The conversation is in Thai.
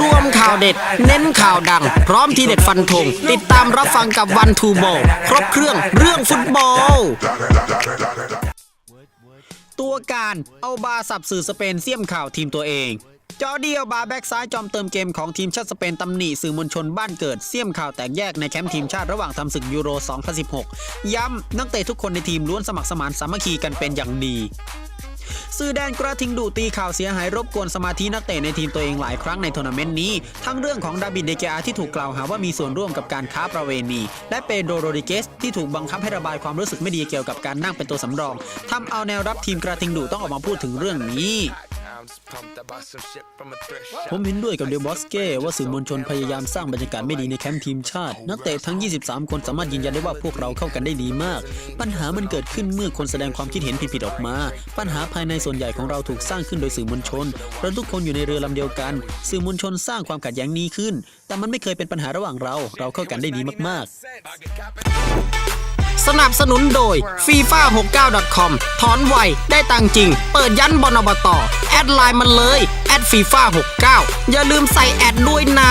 รวมข่าวเด็ด เน้นข่าวดัง พร้อมทีเด็ดฟันธงติดตามรับฟังกับวันทูโบครบเครื่องเรื่องฟุตบอล ตัวการเอาบาสับสื่อสเปนเสี่ยมข่าวทีมตัวเอง จอร์ดีเอาบาแบ็กซ้ายจอมเติมเกมของทีมชาติสเปนตำหนิสื่อมวลชนบ้านเกิดเสี่ยมข่าวแตกแยกในแคมป์ทีมชาติระหว่างทำศึกยูโร 2016 ย้ำนักเตะทุกคนในทีมล้วนสมัครสมานสามัคคีกันเป็นอย่างดี สื่อแดนกระทิงดูตีข่าวเสียหายรบกวนสมาธินักเตะในทีมตัวเองหลายครั้งในทัวร์นาเมนต์นี้ ทั้งเรื่องของดาบิดเดเกอาที่ถูกกล่าวหาว่ามีส่วนร่วมกับการค้าประเวณีและเปโดโรดิเกสที่ถูกบังคับให้ระบายความรู้สึกไม่ดีเกี่ยวกับการนั่งเป็นตัวสำรองทำเอาแนวรับทีมกระทิงดูต้องออกมาพูดถึงเรื่องนี้ ผมเห็นด้วยกับเดลบอสเก้ว่าสื่อมวลชนพยายามสร้างบรรยากาศไม่ดีในแคมป์ทีมชาติ นักเตะทั้ง 23 คนสามารถยืนยันได้ว่าพวกเราเข้ากันได้ดีมาก ปัญหามันเกิดขึ้นเมื่อคนแสดงความคิดเห็นผิดๆออกมา ปัญหาภายในส่วนใหญ่ของเราถูกสร้างขึ้นโดยสื่อมวลชนเราทุกคนอยู่ในเรือลำเดียวกัน สื่อมวลชนสร้างความขัดแย้งนี้ขึ้น แต่มันไม่เคยเป็นปัญหาระหว่างเรา เราเข้ากันได้ดีมากๆ สนับสนุนโดย FIFA 69 com ถอนไวได้ตังจริง เปิดยันบอนอบต แอดไลน์มันเลยแอด FIFA 69อย่าลืมใส่แอดด้วยนะ